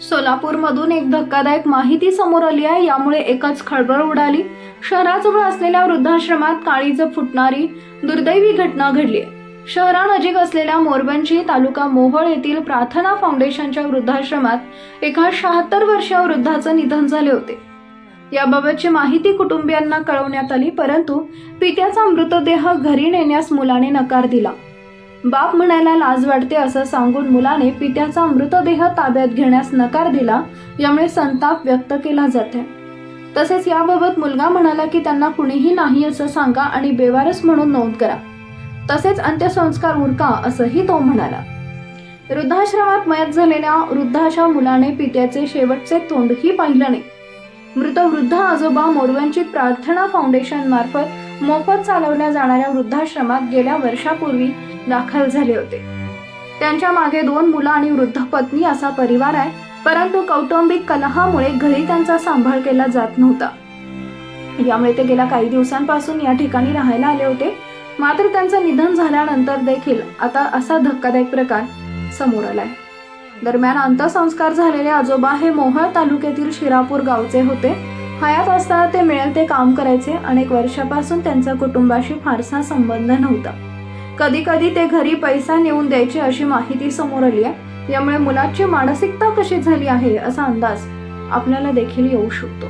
सोलापूरमधून एक धक्कादायक माहिती समोर आली आहे. यामुळे एकच खळबळ उडाली. शहराजवळ असलेल्या वृद्धाश्रमात काळीज फुटणारी दुर्दैवी घटना घडली. आहे शहरानजीक असलेल्या मोरबंची तालुका मोहोळ येथील प्रार्थना फाउंडेशनच्या वृद्धाश्रमात एका शहात्तर वर्षीय वृद्धाचं निधन झाले होते. याबाबतची माहिती कुटुंबियांना कळवण्यात आली परंतु पित्याचा मृतदेह घरी नेण्यास मुलाने नकार दिला. बाप म्हणायला लाज वाटते असं सांगून मुलाने पित्याचा मृतदेह ताब्यात घेण्यास नकार दिला यामुळे संताप व्यक्त केला जाते तसेच याबाबत मुलगा म्हणाला की त्यांना कुणीही नाही असं सांगा आणि बेवारस म्हणून नोंद करा. तसेच अंत्यसंस्कार उरका असंही तो म्हणाला. वृद्धाश्रमात मयत झालेल्या वृद्धाच्या मुलाने पित्याचे शेवटचे तोंडही पाहिलं नाही. मृत वृद्ध आजोबा मोरवंचित प्रार्थना फाउंडेशन मार्फत मोफत चालवल्या जाणाऱ्या वृद्धाश्रमात गेल्या वर्षापूर्वी दाखल झाले होते. त्यांच्या मागे दोन मुलं आणि वृद्ध पत्नी असा परिवार आहे परंतु कौटुंबिक कलहामुळे घरी त्यांचा सांभाळ केला जात नव्हता. यामुळे ते गेल्या काही दिवसांपासून या ठिकाणी राहायला आले होते. मात्र त्यांचं निधन झाल्यानंतर देखील आता असा धक्कादायक प्रकार समोर आलाय. दरम्यान अंत्यसंस्कार झालेले आजोबा हे मोहळ तालुक्यातील शिरापूर गावचे होते. हयात असताना ते मिळेल ते काम करायचे. अनेक वर्षापासून त्यांचा कुटुंबाशी फारसा संबंध नव्हता. कधी कधी ते घरी पैसा नेऊन द्यायचे अशी माहिती समोर आली आहे. यामुळे मुलाची मानसिकता कशी झाली आहे असा अंदाज आपल्याला देखील येऊ शकतो.